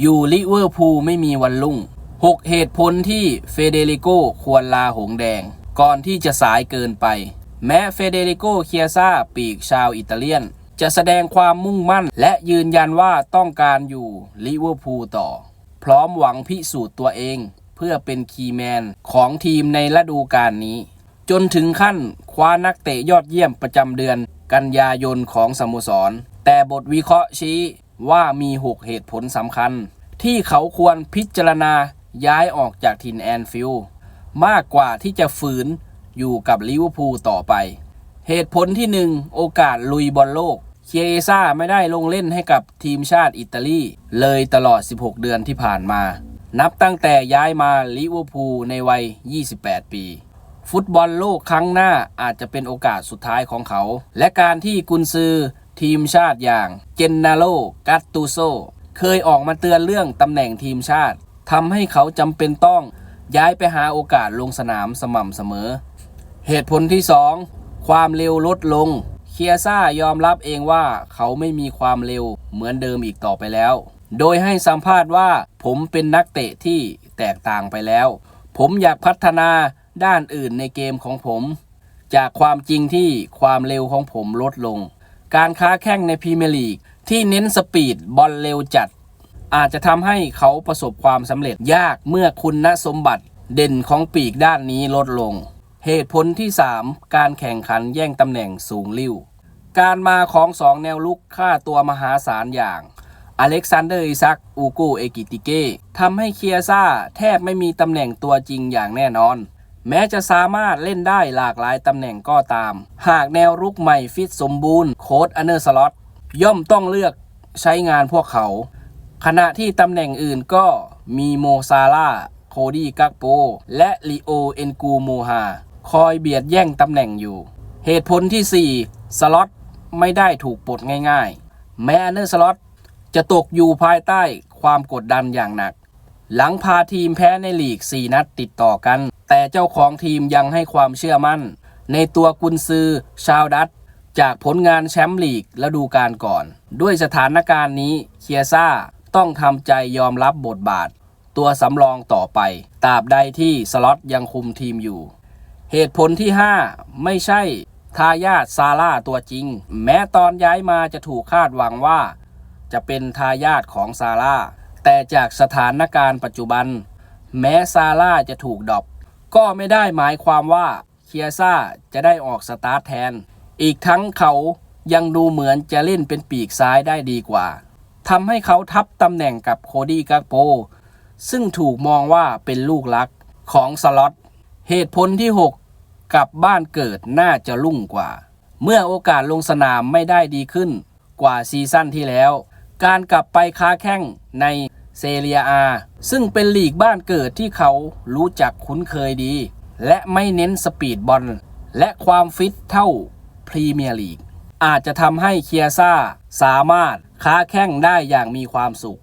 อยู่ลิเวอร์พูลไม่มีวันลุ่ง 6 เหตุผลที่เฟเดริโกควรลาหงแดง ก่อนที่จะสายเกินไป แม้เฟเดริโกเคียซาปีกชาวอิตาเลียน จะแสดงความมุ่งมั่น และยืนยันว่าต้องการอยู่ลิเวอร์พูลต่อ พร้อมหวังพิสูจน์ตัวเอง เพื่อเป็นคีย์แมนของทีมในฤดูกาลนี้ จนถึงขั้นคว้านักเตะยอดเยี่ยมประจำเดือนกันยายนของสโมสร แต่บทวิเคราะห์ชี้ ว่ามี6เหตุผลสำคัญ ที่เขาควรพิจารณาย้ายออกจากถิ่นแอนฟิลด์มากกว่าที่จะฝืนอยู่กับลิเวอร์พูลต่อไป เหตุผลที่ 1 โอกาสลุยบอลโลก เคียซ่าไม่ได้ลงเล่นให้กับทีมชาติอิตาลีเลยตลอด 16 เดือนที่ผ่านมา นับตั้งแต่ย้ายมาลิเวอร์พูลในวัย 28 ปีฟุตบอลโลกครั้งหน้าอาจจะเป็นโอกาสสุดท้ายของเขา และการที่กุนซือ ทีมชาติอย่างเจนนาโลกัตตูโซเคยออกมาเตือนเรื่องตำแหน่งทีมชาติทำให้เขาจำเป็นต้องย้ายไปหาโอกาสลงสนามสม่ำเสมอ เหตุผลที่ 2 ความเร็วลดลง เคียซ่ายอมรับเองว่าเขาไม่มีความเร็วเหมือนเดิมอีกต่อไปแล้ว โดยให้สัมภาษณ์ว่าผมเป็นนักเตะที่แตกต่างไปแล้ว ผมอยากพัฒนาด้านอื่นในเกมของผม จากความจริงที่ความเร็วของผมลดลง การค้าแข่งในพรีเมียร์ลีกที่เน้นสปีดบอลเร็วจัด อาจจะทำให้เขาประสบความสำเร็จยากเมื่อคุณสมบัติเด่นของปีกด้านนี้ลดลง เหตุผลที่ 3 การแข่งขันแย่งตำแหน่งสูงลิ่วการมาของสองแนวลุกค่าตัวมหาศาลอย่างอเล็กซานเดอร์อิซัก อูกูเอกิติเก้ทำให้เคียซ่าแทบไม่มีตำแหน่งตัวจริงอย่างแน่นอน แม้จะสามารถเล่นได้หลากหลายตำแหน่งก็ตาม หากแนวรุกใหม่ฟิตสมบูรณ์โค้ดอเนอร์สล็อตย่อมต้องเลือกใช้งานพวกเขา ขณะที่ตำแหน่งอื่นก็มีโมซาลาโคดี้กักโป และลิโอเอนกูโมฮาคอยเบียดแย่งตำแหน่งอยู่ เหตุผลที่ 4 สล็อตไม่ได้ถูกปลดง่ายๆ แม้อเนอร์สล็อตจะตกอยู่ภายใต้ความกดดันอย่างหนัก หลังพาทีมแพ้ในลีก 4 นัดติดต่อกัน แต่เจ้าของทีมยังให้ความเชื่อมั่น ในตัวกุนซือชาวดัตจากผลงานแชมป์ลีกฤดูกาลก่อน ด้วยสถานการณ์นี้เคียซ่าต้องทำใจยอมรับบทบาท ตัวสำรองต่อไปตราบใดที่สล็อตยังคุมทีมอยู่ เหตุผลที่ 5 ไม่ใช่ทายาทซาร่าตัวจริง แม้ตอนย้ายมาจะถูกคาดหวังว่า จะเป็นทายาทของซาร่าแต่จากสถานการณ์ปัจจุบัน แม้ซาร่าจะถูกดรอป ก็ไม่ได้หมายความว่าเคียซ่าจะได้ออกสตาร์ทแทน อีกทั้งเขายังดูเหมือนจะเล่นเป็นปีกซ้ายได้ดีกว่าทำให้เขาทับตำแหน่งกับโคดี้กักโป ซึ่งถูกมองว่าเป็นลูกรักของสล็อต เหตุผลที่ 6 กลับบ้านเกิดน่าจะรุ่งกว่า เมื่อโอกาสลงสนามไม่ได้ดีขึ้นกว่าซีซั่นที่แล้ว การกลับไปค้าแข่งใน เซเรียอา ซึ่งเป็นลีกบ้านเกิดที่เขารู้จักคุ้นเคยดี และไม่เน้นสปีดบอล และความฟิตเท่าพรีเมียร์ลีก อาจจะทำให้เคียซ่าสามารถค้าแข่งได้อย่างมีความสุข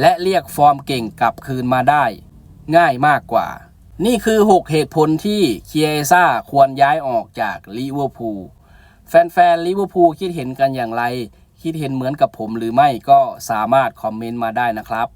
และเรียกฟอร์มเก่งกลับคืนมาได้ ง่ายมากกว่า นี่คือ 6 เหตุผลที่เคียซ่าควรย้ายออกจากลิเวอร์พูลแฟนๆลิเวอร์พูลคิดเห็นกันอย่างไร คิดเห็นเหมือนกับผมหรือไม่ก็สามารถคอมเมนต์มาได้นะครับ